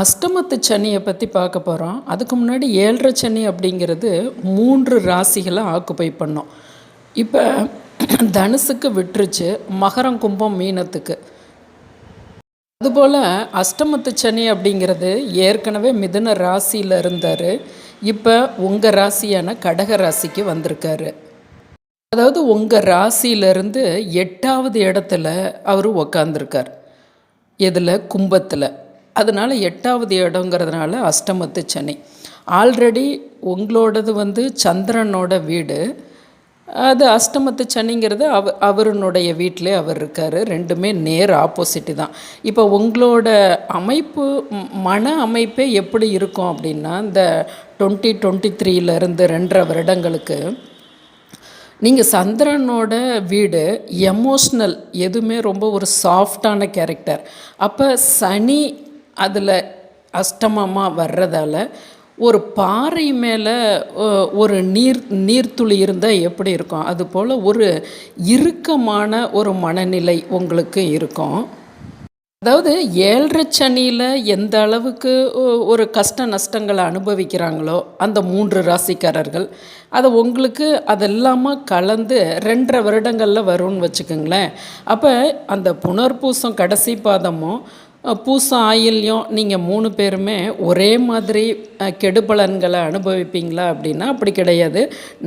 அஷ்டமத்து சனியை பற்றி பார்க்க போகிறோம் அதுக்கு முன்னாடி ஏழரை சனி அப்படிங்கிறது மூன்று ராசிகளை ஆக்குப்பை பண்ணோம். இப்போ தனுசுக்கு விட்டுருச்சு மகரம் கும்பம் மீனத்துக்கு. அதுபோல் அஷ்டமத்து சனி அப்படிங்கிறது ஏற்கனவே மிதுன ராசியில் இருந்தார். இப்போ உங்கள் ராசியான கடக ராசிக்கு வந்திருக்காரு. அதாவது உங்கள் ராசியிலிருந்து எட்டாவது இடத்துல அவர் உக்காந்துருக்கார். எதில்? கும்பத்தில். அதனால் எட்டாவது இடங்கிறதுனால அஷ்டமத்து சனி. ஆல்ரெடி உங்களோடது வந்து சந்திரனோட வீடு. அது அஷ்டமத்து சனிங்கிறது அவ அவருனுடைய வீட்டிலே அவர் இருக்கார். ரெண்டுமே நேர் ஆப்போசிட்டு தான். இப்போ உங்களோட அமைப்பு மன அமைப்பே எப்படி இருக்கும் அப்படின்னா இந்த டுவெண்ட்டி டுவெண்ட்டி த்ரீலேருந்து ரெண்டரை வருடங்களுக்கு நீங்கள் சந்திரனோட வீடு எமோஷ்னல் எதுவுமே ரொம்ப ஒரு சாஃப்டான கேரக்டர் அப்போ சனி அதில் அஷ்டமமாக வர்றதால ஒரு பாறை மேலே ஒரு நீர் நீர்த்துளி இருந்தால் எப்படி இருக்கும்? அதுபோல் ஒரு இறுக்கமான ஒரு மனநிலை உங்களுக்கு இருக்கும். அதாவது ஏழரை சனியில் எந்த அளவுக்கு ஒரு கஷ்ட நஷ்டங்களை அனுபவிக்கிறாங்களோ அந்த மூன்று ராசிக்காரர்கள் அதை உங்களுக்கு அதெல்லாமா கலந்து ரெண்டரை வருடங்களில் வரும்னு வச்சுக்கோங்களேன். அப்போ அந்த புனர்பூசம் கடைசி பாதமும் பூசா பூசம் ஆயில்யம் நீங்கள் மூணு பேருமே ஒரே மாதிரி கெடுபலன்களை அனுபவிப்பீங்களா அப்படின்னா அப்படி கிடையாது.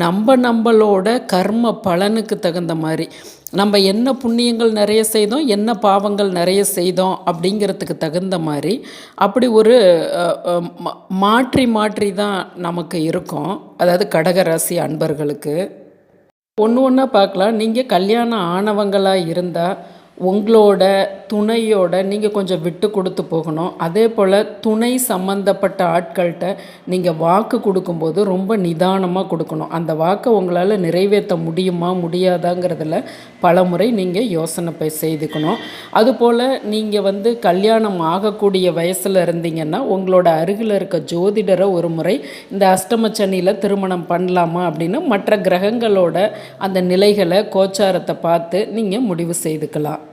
நம்ம நம்மளோட கர்ம பலனுக்கு தகுந்த மாதிரி. நம்ம என்ன புண்ணியங்கள் நிறைய செய்தோம் என்ன பாவங்கள் நிறைய செய்தோம் அப்படிங்கிறதுக்கு தகுந்த மாதிரி. அப்படி ஒரு மாற்றி மாற்றி தான் நமக்கு இருக்கும். அதாவது கடகராசி அன்பர்களுக்கு. ஒன்று ஒன்றா பார்க்கலாம். நீங்கள் கல்யாணம் ஆனவங்களாக இருந்தால் உங்களோட துணையோட நீங்கள் கொஞ்சம் விட்டு கொடுத்து போகணும். அதே போல் துணை சம்மந்தப்பட்ட ஆட்கள்கிட்ட நீங்கள் வாக்கு கொடுக்கும்போது ரொம்ப நிதானமாக கொடுக்கணும். அந்த வாக்கை உங்களால் நிறைவேற்ற முடியுமா முடியாதாங்கிறதுல பலமுறை நீங்கள் யோசனை போய் செய்துக்கணும். அதுபோல் நீங்கள் வந்து கல்யாணம் ஆகக்கூடிய வயசில் இருந்தீங்கன்னா உங்களோட அருகில் இருக்க ஜோதிடரை ஒரு முறை இந்த அஷ்டமச்சனியில் திருமணம் பண்ணலாமா அப்படின்னு மற்ற கிரகங்களோட அந்த நிலைகளை கோச்சாரத்தை பார்த்து நீங்கள் முடிவு செய்துக்கலாம்.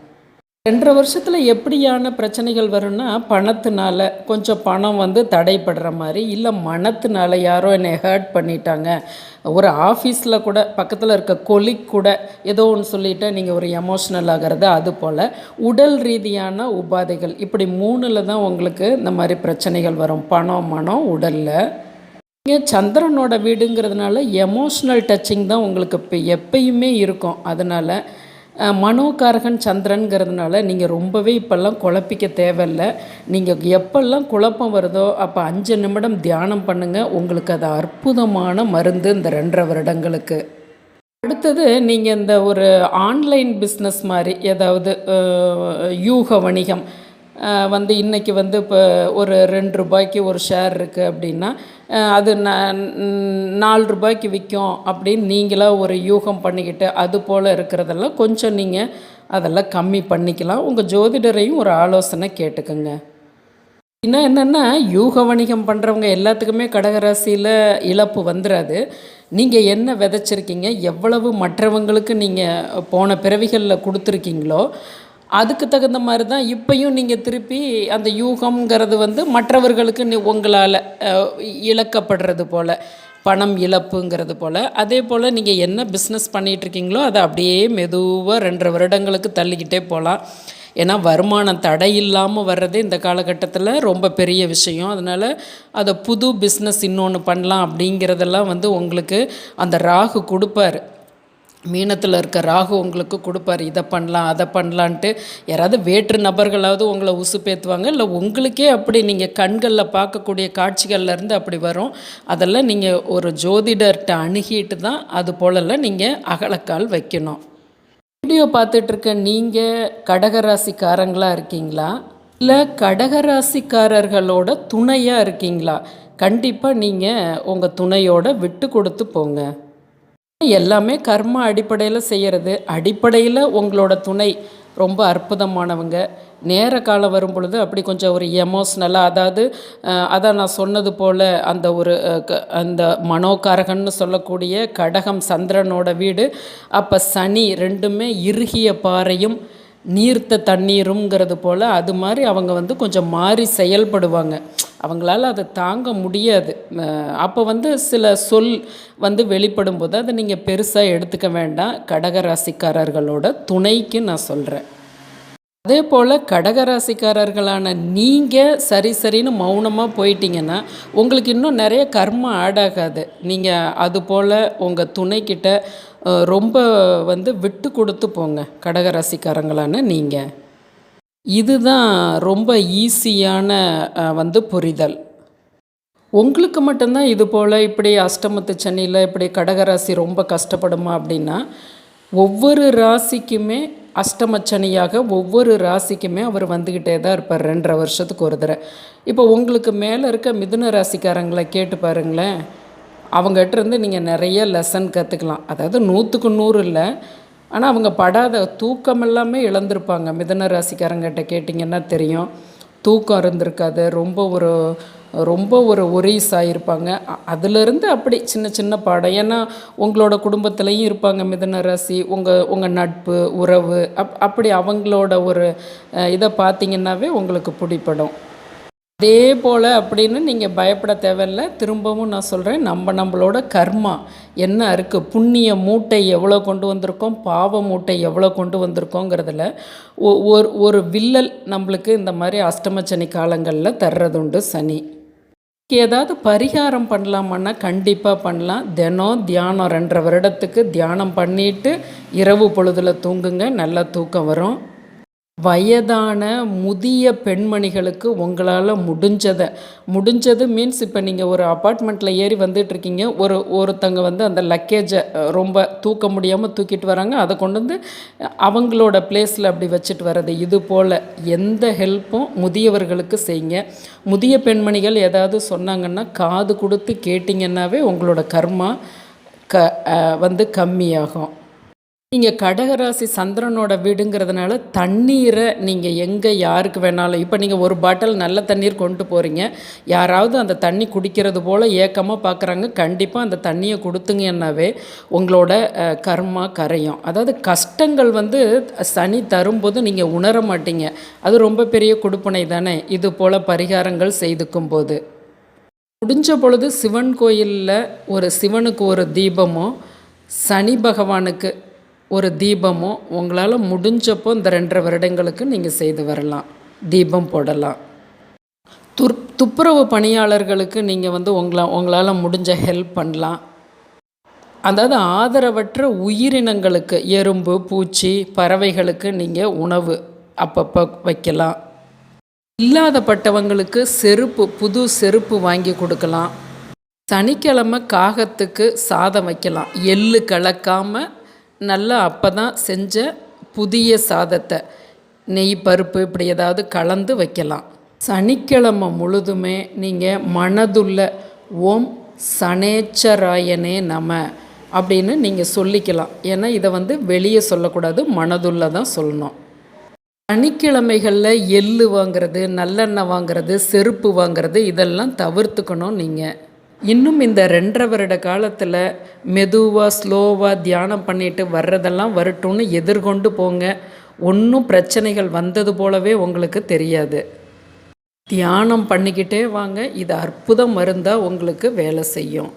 ரெண்டரை வருஷத்தில் எப்படியான பிரச்சனைகள் வரும்னா பணத்தினால கொஞ்சம் பணம் வந்து தடைப்படுற மாதிரி இல்லை மனத்தினால யாரோ என்னை ஹர்ட் பண்ணிட்டாங்க. ஒரு ஆஃபீஸில் கூட பக்கத்தில் இருக்க கொலிக் கூட ஏதோ ஒன்று சொல்லிட்டு நீங்கள் ஒரு எமோஷ்னல் ஆகிறது அது போல் உடல் ரீதியான உபாதைகள் இப்படி மூணில் தான் உங்களுக்கு இந்த மாதிரி பிரச்சனைகள் வரும். பணம் மனம் உடலில். இங்கே சந்திரனோட வீடுங்கிறதுனால எமோஷ்னல் டச்சிங் தான் உங்களுக்கு இப்போ எப்பயுமே இருக்கும். அதனால் மனோகாரகன் சந்திரனுங்கிறதுனால நீங்கள் ரொம்பவே இப்போல்லாம் குழப்பிக்க தேவையில்ல. நீங்கள் எப்பெல்லாம் குழப்பம் வருதோ அப்போ அஞ்சு நிமிடம் தியானம் பண்ணுங்கள் உங்களுக்கு அது அற்புதமான மருந்து இந்த ரெண்டரை வருடங்களுக்கு. அடுத்தது நீங்கள் இந்த ஒரு ஆன்லைன் பிஸ்னஸ் மாதிரி ஏதாவது யூக வணிகம் வந்து இன்றைக்கி வந்து இப்போ ஒரு ரெண்டு ரூபாய்க்கு ஒரு ஷேர் இருக்குது அப்படின்னா அது ந நாலு ரூபாய்க்கு விற்கும் அப்படின்னு நீங்களாக ஒரு யூகம் பண்ணிக்கிட்டு அது போல் இருக்கிறதெல்லாம் கொஞ்சம் நீங்கள் அதெல்லாம் கம்மி பண்ணிக்கலாம். உங்கள் ஜோதிடரையும் ஒரு ஆலோசனை கேட்டுக்கோங்க. இன்னும் என்னென்னா யூக வணிகம் பண்ணுறவங்க எல்லாத்துக்குமே கடகராசியில் இழப்பு வந்துடாது நீங்கள் என்ன விதைச்சிருக்கீங்க எவ்வளவு மற்றவங்களுக்கு நீங்கள் போன பிறவிகளில் கொடுத்துருக்கீங்களோ அதுக்கு தகுந்த மாதிரி தான் இப்பையும் நீங்கள் திருப்பி அந்த யூகம்ங்கிறது வந்து மற்றவர்களுக்கு நீ உங்களால் இழக்கப்படுறது போல் பணம் இழப்புங்கிறது போல். அதே போல் நீங்கள் என்ன பிஸ்னஸ் பண்ணிகிட்ருக்கீங்களோ அதை அப்படியே மெதுவாக ரெண்டரை வருடங்களுக்கு தள்ளிக்கிட்டே போகலாம் ஏன்னா வருமானம் தடை இல்லாமல் வர்றது இந்த காலகட்டத்தில் ரொம்ப பெரிய விஷயம். அதனால் அதை புது பிஸ்னஸ் இன்னொன்று பண்ணலாம் அப்படிங்கிறதெல்லாம் வந்து உங்களுக்கு அந்த ராகு கொடுப்பாரு. மீனத்தில் இருக்க ராகு உங்களுக்கு கொடுப்பாரு. இதை பண்ணலாம் அதை பண்ணலான்ட்டு யாராவது வேற்று நபர்களாவது உங்களை உசுப்பேற்றுவாங்க இல்லை உங்களுக்கே அப்படி நீங்கள் கண்களில் பார்க்கக்கூடிய காட்சிகள்லேருந்து அப்படி வரும். அதெல்லாம் நீங்கள் ஒரு ஜோதிடர்கிட்ட அணுகிட்டு தான் அது போலெல்லாம் நீங்கள் அகலக்கால் வைக்கணும். வீடியோ பார்த்துட்ருக்க நீங்கள் கடகராசிக்காரங்களாக இருக்கீங்களா? இல்லை கடகராசிக்காரர்களோட துணையாக இருக்கீங்களா? கண்டிப்பாக நீங்கள் உங்கள் துணையோட விட்டு கொடுத்து போங்க. எல்லாமே கர்ம அடிப்படையில் செய்கிறது அடிப்படையில் உங்களோட துணை. ரொம்ப அற்புதமானவங்க. நேர காலம் வரும் பொழுது அப்படி கொஞ்சம் ஒரு எமோஷ்னலாக அதாவது அதான் நான் சொன்னது போல் அந்த ஒரு க- அந்த மனோகாரகன்னு சொல்லக்கூடிய கடகம் சந்திரனோட வீடு. அப்போ சனி ரெண்டுமே இறுகிய பாறையும் நீர்த்த தண்ணீருங்கிறது போல் அது மாதிரி அவங்க வந்து கொஞ்சம் மாறி செயல்படுவாங்க. அவங்களால அதை தாங்க முடியாது. அப்போ வந்து சில சொல் வந்து வெளிப்படும் போது அதை நீங்கள் பெருசாக எடுத்துக்க வேண்டாம். கடகராசிக்காரர்களோட துணைக்கு நான் சொல்கிறேன் அதே போல் கடகராசிக்காரர்களான நீங்கள் சரி சரின்னு மௌனமாக போயிட்டீங்கன்னா உங்களுக்கு இன்னும் நிறைய கர்மம் ஆடாகாது நீங்கள் அது போல் உங்கள் துணைக்கிட்ட ரொம்ப வந்து விட்டு கொடுத்து போங்க. கடகராசிக்காரங்களான நீங்கள் இதுதான் ரொம்ப ஈஸியான வந்து புரிதல். உங்களுக்கு மட்டும்தான் இது போல் இப்படி அஷ்டமத்து சனியில் இப்படி கடகராசி ரொம்ப கஷ்டப்படுமா அப்படின்னா ஒவ்வொரு ராசிக்குமே அஷ்டமச்சனியாக ஒவ்வொரு ராசிக்குமே அவர் வந்துக்கிட்டே தான் இருப்பார் ரெண்டரை வருஷத்துக்கு ஒரு தடவை. இப்போ உங்களுக்கு மேலே இருக்க மிதுன ராசிக்காரங்களை கேட்டு பாருங்களேன். அவங்ககிட்ட இருந்து நீங்கள் நிறைய லெசன் கற்றுக்கலாம் அதாவது நூற்றுக்கு நூறு இல்லை ஆனால் அவங்க படாத தூக்கம் எல்லாமே இழந்திருப்பாங்க. மிதன ராசிக்காரங்கிட்ட கேட்டிங்கன்னா தெரியும். தூக்கம் இருந்திருக்காது. ரொம்ப ஒரு ரொம்ப ஒரு ஒரீஸ் ஆகியிருப்பாங்க அதுலேருந்து அதிலிருந்து அப்படி சின்ன சின்ன பாடம். ஏன்னா உங்களோட குடும்பத்துலேயும் இருப்பாங்க மிதன ராசி. உங்கள் உங்கள் நட்பு உறவு அப் அப்படி அவங்களோட ஒரு இதை பார்த்தீங்கன்னாவே உங்களுக்கு பிடிப்படும் அதே போல் அப்படின்னு நீங்கள் பயப்பட தேவையில்ல. திரும்பவும் நான் சொல்கிறேன் நம்ம நம்மளோட கர்மா என்ன இருக்குது புண்ணிய மூட்டை எவ்வளோ கொண்டு வந்திருக்கோம்? பாவ மூட்டை எவ்வளோ கொண்டு வந்திருக்கோங்கிறதுல ஒ- ஒரு ஒரு வில்லல் நம்மளுக்கு இந்த மாதிரி அஷ்டமச்சனி காலங்களில் தர்றதுண்டு சனி. ஏதாவது பரிகாரம் பண்ணலாமான்னா கண்டிப்பாக பண்ணலாம். தினம் தியானம் ரெண்டரை வருடத்துக்கு தியானம் பண்ணிட்டு இரவு பொழுதில் தூங்குங்க. நல்லா தூக்கம் வரும். வயதான முதிய பெண்மணிகளுக்கு உங்களால் முடிஞ்சதை. முடிஞ்சது மீன்ஸ் இப்போ நீங்கள் ஒரு அப்பார்ட்மெண்ட்டில் ஏறி வந்துட்டு இருக்கீங்க ஒரு ஒருத்தங்க வந்து அந்த லக்கேஜை ரொம்ப தூக்க முடியாமல் தூக்கிட்டு வராங்க. அதை கொண்டு வந்து அவங்களோட பிளேஸில் அப்படி வச்சுட்டு வர்றது. இது போல் எந்த ஹெல்ப்பும் முதியவர்களுக்கு செய்யுங்க. முதிய பெண்மணிகள் ஏதாவது சொன்னாங்கன்னா காது கொடுத்து கேட்டிங்கன்னாவே உங்களோட கர்மா க வந்து கம்மியாகும். நீங்கள் கடகராசி சந்திரனோட வீடுங்கிறதுனால தண்ணீரை நீங்கள் எங்கே யாருக்கு வேணாலும் இப்போ நீங்கள் ஒரு பாட்டில் நல்ல தண்ணீர் கொண்டு போகிறீங்க யாராவது அந்த தண்ணி குடிக்கிறது போல் ஏக்கமாக பார்க்குறாங்க கண்டிப்பாக அந்த தண்ணியை கொடுத்துங்கன்னாவே உங்களோட கர்மா கரையும். அதாவது கஷ்டங்கள் வந்து சனி தரும்போது நீங்கள் உணர மாட்டீங்க. அது ரொம்ப பெரிய கொடுப்பனை தானே. இது போல் பரிகாரங்கள் செய்துக்கும் போது. முடிஞ்ச பொழுது சிவன் கோயிலில் ஒரு சிவனுக்கு ஒரு தீபமும் சனி பகவானுக்கு ஒரு தீபமோ உங்களால் முடிஞ்சப்போ இந்த ரெண்டரை வருடங்களுக்கு நீங்கள் செய்து வரலாம். தீபம் போடலாம். துர் துப்புரவு பணியாளர்களுக்கு நீங்கள் வந்து உங்களா உங்களால் முடிஞ்ச ஹெல்ப் பண்ணலாம். அதாவது ஆதரவற்ற உயிரினங்களுக்கு எறும்பு பூச்சி பறவைகளுக்கு நீங்கள் உணவு அப்பப்போ வைக்கலாம். இல்லாதப்பட்டவங்களுக்கு செருப்பு புது செருப்பு வாங்கி கொடுக்கலாம். சனிக்கிழமை காகத்துக்கு சாதம் வைக்கலாம். எள்ளு கலக்காமல் நல்லா அப்போ தான் செஞ்ச புதிய சாதத்தை. நெய் பருப்பு இப்படி ஏதாவது கலந்து வைக்கலாம். சனிக்கிழமை முழுதுமே நீங்கள் மனதுள்ள ஓம் சனேச்சராயனே நம அப்படின்னு நீங்கள் சொல்லிக்கலாம். ஏன்னா இதை வந்து வெளியே சொல்லக்கூடாது மனதுள்ள தான் சொல்லணும். சனிக்கிழமைகளில் எள்ளு வாங்குறது நல்லெண்ணெய் வாங்குறது செருப்பு வாங்குறது இதெல்லாம் தவிர்த்துக்கணும் நீங்கள் இன்னும் இந்த ரெண்டரை வருட காலத்தில் மெதுவாக ஸ்லோவாக தியானம் பண்ணிட்டு வர்றதெல்லாம் வரட்டும்னு எதிர்கொண்டு போங்க. ஒன்றும் பிரச்சனைகள் வந்தது போலவே உங்களுக்கு தெரியாது. தியானம் பண்ணிக்கிட்டே வாங்க. இது அற்புத மருந்தாக உங்களுக்கு வேலை செய்யும்.